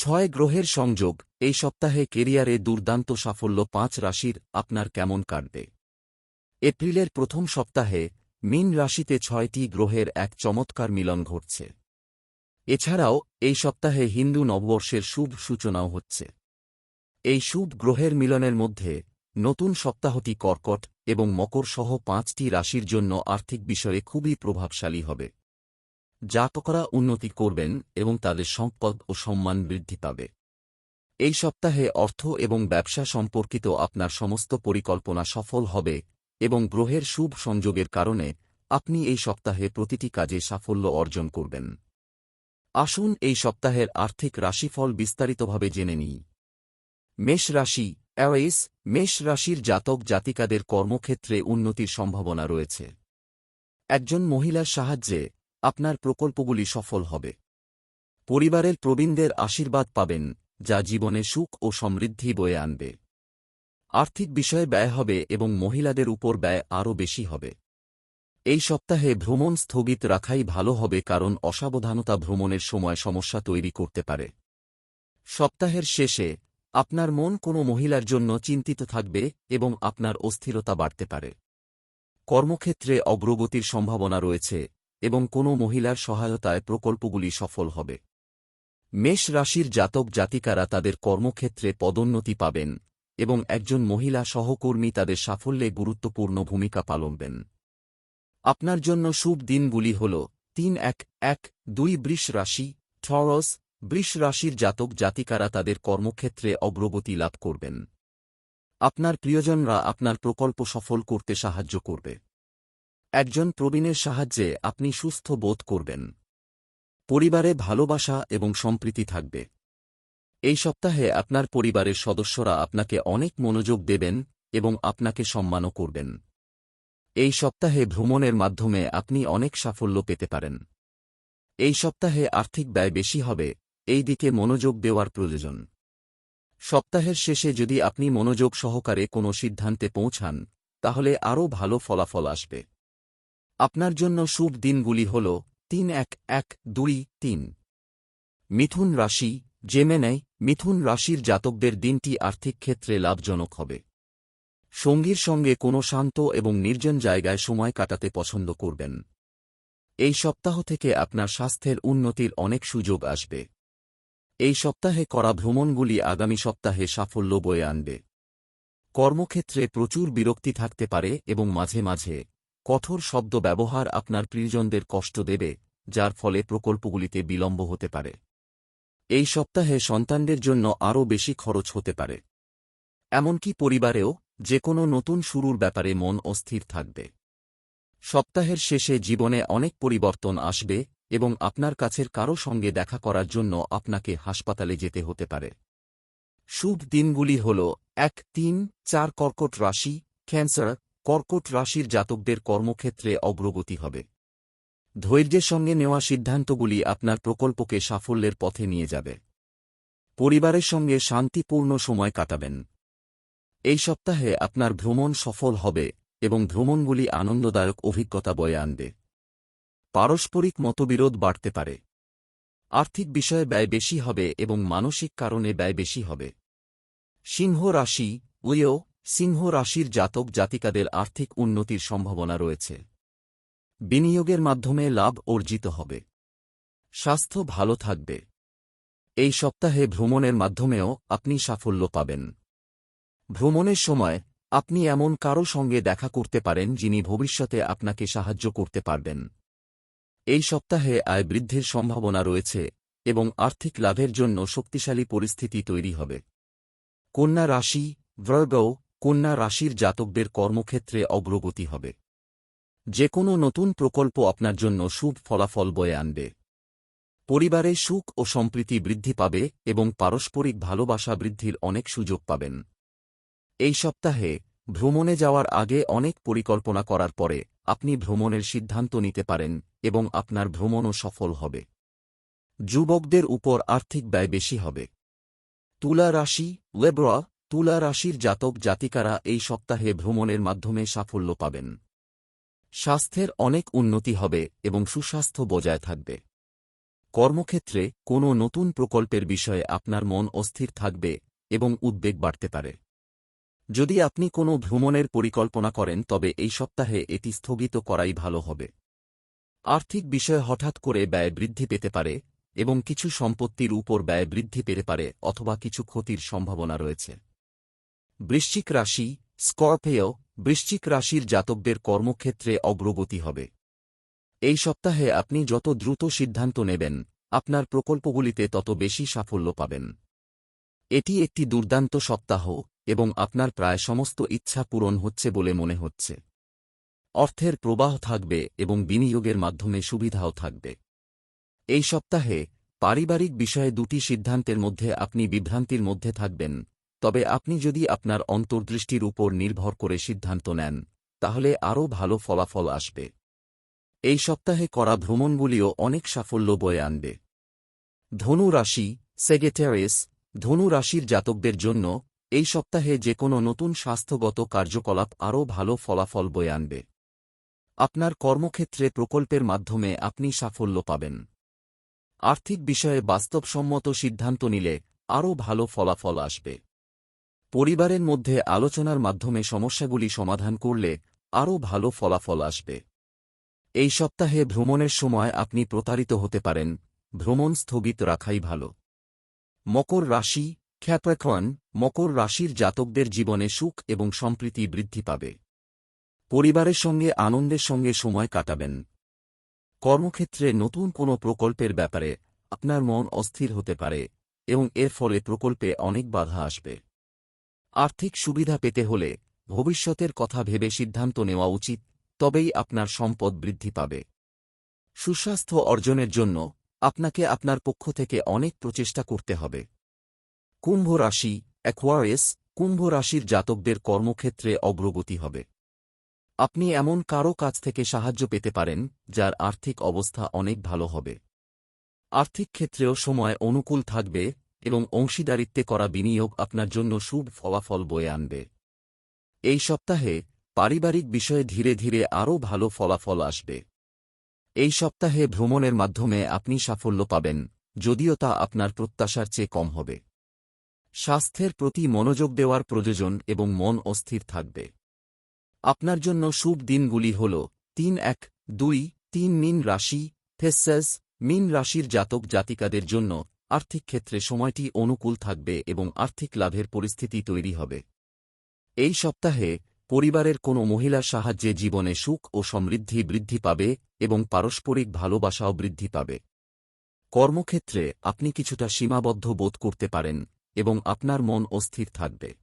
ছয় গ্রহের সংযোগ, এই সপ্তাহে কেরিয়ারে দুর্দান্ত সাফল্য পাঁচ রাশির, আপনার কেমন কাটবে? এপ্রিলের প্রথম সপ্তাহে, মিন রাশিতে ছয়টি গ্রহের এক চমৎকার মিলন ঘটছে। এছাড়াও, এই সপ্তাহে হিন্দু নববর্ষের শুভ সূচনাও হচ্ছে। এই শুভ গ্রহের মিলনের মধ্যে, নতুন সপ্তাহটি কর্কট এবং মকর সহ পাঁচটি রাশির জন্য আর্থিক বিষয়ে খুবই প্রভাবশালী হবে। জাতকরা উন্নতি করবেন এবং তাদের সম্পদ ও সম্মান বৃদ্ধি পাবে। এই সপ্তাহে অর্থ এবং ব্যবসা সম্পর্কিত আপনার সমস্ত পরিকল্পনা সফল হবে এবং গ্রহের শুভ সংযোগের কারণে আপনি এই সপ্তাহে প্রতিটি কাজে সাফল্য অর্জন করবেন। আসুন এই সপ্তাহের আর্থিক রাশিফল বিস্তারিতভাবে জেনে নিই। মেষ রাশি অ্যাওয়েস মেষ রাশির জাতক জাতিকাদের কর্মক্ষেত্রে উন্নতির সম্ভাবনা রয়েছে। একজন মহিলার সাহায্যে আপনার প্রকল্পগুলি সফল হবে। পরিবারের প্রবীণদের আশীর্বাদ পাবেন, যা জীবনে সুখ ও সমৃদ্ধি বয়ে আনবে। আর্থিক বিষয়ে ব্যয় হবে এবং মহিলাদের উপর ব্যয় আরও বেশি হবে। এই সপ্তাহে ভ্রমণ স্থগিত রাখাই ভালো হবে কারণ অসাবধানতা ভ্রমণের সময় সমস্যা তৈরি করতে পারে। সপ্তাহের শেষে, আপনার মন কোনো মহিলার জন্য চিন্তিত থাকবে এবং আপনার অস্থিরতা বাড়তে পারে। কর্মক্ষেত্রে অগ্রগতির সম্ভাবনা রয়েছে এবং কোনো মহিলার সহায়তায় প্রকল্পগুলি সফল হবে। মেষ রাশির জাতক জাতিকারা তাদের কর্মক্ষেত্রে পদোন্নতি পাবেন এবং একজন মহিলা সহকর্মী তাদের সাফল্যে গুরুত্বপূর্ণ ভূমিকা পালনবেন। আপনার জন্য শুভ দিনগুলি হল তিন এক এক, দুই বৃষ রাশি ঠরস বৃষ রাশির জাতক জাতিকারা তাদের কর্মক্ষেত্রে অগ্রগতি লাভ করবেন। আপনার প্রিয়জনরা আপনার প্রকল্প সফল করতে সাহায্য করবে। একজন প্রবীণের সাহায্যে আপনি সুস্থ বোধ করবেন। পরিবারে ভালোবাসা এবং সম্প্রীতি থাকবে। এই সপ্তাহে আপনার পরিবারের সদস্যরা আপনাকে অনেক মনোযোগ দেবেন এবং আপনাকে সম্মানও করবেন। এই সপ্তাহে ভ্রমণের মাধ্যমে আপনি অনেক সাফল্য পেতে পারেন। এই সপ্তাহে আর্থিক ব্যয় বেশি হবে, এই দিকে মনোযোগ দেওয়ার প্রয়োজন। সপ্তাহের শেষে যদি আপনি মনোযোগ সহকারে কোনো সিদ্ধান্তে পৌঁছান, তাহলে আরও ভালো ফলাফল আসবে। আপনার জন্য শুভ দিনগুলি হল তিন এক এক, দুই, তিন। মিথুন রাশি, জেমেনাই, মিথুন রাশির জাতকদের দিনটি আর্থিক ক্ষেত্রে লাভজনক হবে। সঙ্গীর সঙ্গে কোনো শান্ত এবং নির্জন জায়গায় সময় কাটাতে পছন্দ করবেন। এই সপ্তাহ থেকে আপনার স্বাস্থ্যের উন্নতির অনেক সুযোগ আসবে। এই সপ্তাহে করা ভ্রমণগুলি আগামী সপ্তাহে সাফল্য বয়ে আনবে। কর্মক্ষেত্রে প্রচুর বিরক্তি থাকতে পারে এবং মাঝে মাঝে কঠোর শব্দ ব্যবহার আপনার প্রিয়জনদের কষ্ট দেবে, যার ফলে প্রকল্পগুলিতে বিলম্ব হতে পারে। এই সপ্তাহে সন্তানদের জন্য আরও বেশি খরচ হতে পারে। এমনকি পরিবারেও যে কোনো নতুন শুরুর ব্যাপারে মন অস্থির থাকবে। সপ্তাহের শেষে জীবনে অনেক পরিবর্তন আসবে এবং আপনার কাছের কারও সঙ্গে দেখা করার জন্য আপনাকে হাসপাতালে যেতে হতে পারে। শুভ দিনগুলি হল এক, তিন, চার কর্কট রাশি, ক্যান্সার কর্কট রাশির জাতকদের কর্মক্ষেত্রে অগ্রগতি হবে। ধৈর্যের সঙ্গে নেওয়া সিদ্ধান্তগুলি আপনার প্রকল্পকে সাফল্যের পথে নিয়ে যাবে। পরিবারের সঙ্গে শান্তিপূর্ণ সময় কাটাবেন। এই সপ্তাহে আপনার ভ্রমণ সফল হবে এবং ভ্রমণগুলি আনন্দদায়ক অভিজ্ঞতা বয়ে আনবে। পারস্পরিক মতবিরোধ বাড়তে পারে। আর্থিক বিষয়ে ব্যয় বেশি হবে এবং মানসিক কারণে ব্যয় বেশি হবে। সিংহ রাশি উয়েও সিংহ রাশির জাতক জাতিকাদের আর্থিক উন্নতির সম্ভাবনা রয়েছে। বিনিয়োগের মাধ্যমে লাভ অর্জিত হবে। স্বাস্থ্য ভালো থাকবে। এই সপ্তাহে ভ্রমণের মাধ্যমেও আপনি সাফল্য পাবেন। ভ্রমণের সময় আপনি এমন কারও সঙ্গে দেখা করতে পারেন যিনি ভবিষ্যতে আপনাকে সাহায্য করতে পারবেন। এই সপ্তাহে আয় বৃদ্ধির সম্ভাবনা রয়েছে এবং আর্থিক লাভের জন্য শক্তিশালী পরিস্থিতি তৈরি হবে। কন্যা রাশি ব্রগ কন্যা রাশির জাতকদের কর্মক্ষেত্রে অগ্রগতি হবে। যে কোনো নতুন প্রকল্প আপনার জন্য শুভ ফলাফল বয়ে আনবে। পরিবারে সুখ ও সম্প্রীতি বৃদ্ধি পাবে এবং পারস্পরিক ভালোবাসা বৃদ্ধির অনেক সুযোগ পাবেন। এই সপ্তাহে ভ্রমণে যাওয়ার আগে অনেক পরিকল্পনা করার পরে আপনি ভ্রমণের সিদ্ধান্ত নিতে পারেন এবং আপনার ভ্রমণও সফল হবে। যুবকদের উপর আর্থিক ব্যয় বেশি হবে। তুলা রাশি ওয়েব্রা তুলা রাশির জাতক জাতিকারা এই সপ্তাহে ভ্রমণের মাধ্যমে সাফল্য পাবেন। স্বাস্থ্যের অনেক উন্নতি হবে এবং সুস্বাস্থ্য বজায় থাকবে। কর্মক্ষেত্রে কোনো নতুন প্রকল্পের বিষয়ে আপনার মন অস্থির থাকবে এবং উদ্বেগ বাড়তে পারে। যদি আপনি কোনো ভ্রমণের পরিকল্পনা করেন, তবে এই সপ্তাহে এটি স্থগিত করাই ভালো হবে। আর্থিক বিষয়ে হঠাৎ করে ব্যয় বৃদ্ধি পেতে পারে এবং কিছু সম্পত্তির উপর ব্যয় বৃদ্ধি পেতে পারে অথবা কিছু ক্ষতির সম্ভাবনা রয়েছে। বৃশ্চিক রাশি স্করপেয় বৃশ্চিক রাশির জাতকদের কর্মক্ষেত্রে অগ্রগতি হবে। এই সপ্তাহে আপনি যত দ্রুত সিদ্ধান্ত নেবেন, আপনার প্রকল্পগুলিতে তত বেশি সাফল্য পাবেন। এটি একটি দুর্দান্ত সপ্তাহ এবং আপনার প্রায় সমস্ত ইচ্ছা পূরণ হচ্ছে বলে মনে হচ্ছে। অর্থের প্রবাহ থাকবে এবং বিনিয়োগের মাধ্যমে সুবিধাও থাকবে। এই সপ্তাহে পারিবারিক বিষয়ে দুটি সিদ্ধান্তের মধ্যে আপনি বিভ্রান্তির মধ্যে থাকবেন তবে আপনি যদি আপনার অন্তর্দৃষ্টির উপর নির্ভর করে সিদ্ধান্ত নেন, তাহলে আরও ভালো ফলাফল আসবে। এই সপ্তাহে করা ভ্রমণগুলিও অনেক সাফল্য বয়ে আনবে। ধনু রাশি সেগেটারিস ধনু রাশির জাতকদের জন্য এই সপ্তাহে যে কোনো নতুন স্বাস্থ্যগত কার্যকলাপ আরও ভালো ফলাফল বয়ে আনবে। আপনার কর্মক্ষেত্রে প্রকল্পের মাধ্যমে আপনি সাফল্য পাবেন। আর্থিক বিষয়ে বাস্তবসম্মত সিদ্ধান্ত নিলে আরও ভালো ফলাফল আসবে। পরিবারের মধ্যে আলোচনার মাধ্যমে সমস্যাগুলি সমাধান করলে আরও ভালো ফলাফল আসবে। এই সপ্তাহে ভ্রমণের সময় আপনি প্রতারিত হতে পারেন। ভ্রমণ স্থগিত রাখাই ভালো। মকর রাশি খ্যাপ্যাক্রন মকর রাশির জাতকদের জীবনে সুখ এবং সম্প্রীতি বৃদ্ধি পাবে। পরিবারের সঙ্গে, আনন্দের সঙ্গে সময় কাটাবেন। কর্মক্ষেত্রে নতুন কোনো প্রকল্পের ব্যাপারে আপনার মন অস্থির হতে পারে এবং এর ফলে প্রকল্পে অনেক বাধা আসবে। আর্থিক সুবিধা পেতে হলে ভবিষ্যতের কথা ভেবে সিদ্ধান্ত নেওয়া উচিত, তবেই আপনার সম্পদ বৃদ্ধি পাবে। সুস্বাস্থ্য অর্জনের জন্য আপনাকে আপনার পক্ষ থেকে অনেক প্রচেষ্টা করতে হবে। কুম্ভ রাশি অ্যাকোয়ারিয়াস কুম্ভ রাশির জাতকদের কর্মক্ষেত্রে অগ্রগতি হবে। আপনি এমন কারও কাছ থেকে সাহায্য পেতে পারেন, যার আর্থিক অবস্থা অনেক ভালো হবে। আর্থিক ক্ষেত্রেও সময় অনুকূল থাকবে এবং অংশীদারিত্বে করা বিনিয়োগ আপনার জন্য শুভ ফলাফল বয়ে আনবে। এই সপ্তাহে পারিবারিক বিষয়ে ধীরে ধীরে আরও ভালো ফলাফল আসবে। এই সপ্তাহে ভ্রমণের মাধ্যমে আপনি সাফল্য পাবেন, যদিও তা আপনার প্রত্যাশার চেয়ে কম হবে। স্বাস্থ্যের প্রতি মনোযোগ দেওয়ার প্রয়োজন এবং মন অস্থির থাকবে। আপনার জন্য শুভ দিনগুলি হল তিন এক, দুই, তিন মিন রাশি, থেসেস, মিন রাশির জাতক জাতিকাদের জন্য আর্থিক ক্ষেত্রে সময়টি অনুকূল থাকবে এবং আর্থিক লাভের পরিস্থিতি তৈরি হবে। এই সপ্তাহে পরিবারের কোনো মহিলার সাহায্যে জীবনে সুখ ও সমৃদ্ধি বৃদ্ধি পাবে এবং পারস্পরিক ভালোবাসাও বৃদ্ধি পাবে। কর্মক্ষেত্রে আপনি কিছুটা সীমাবদ্ধ বোধ করতে পারেন এবং আপনার মন অস্থির থাকবে।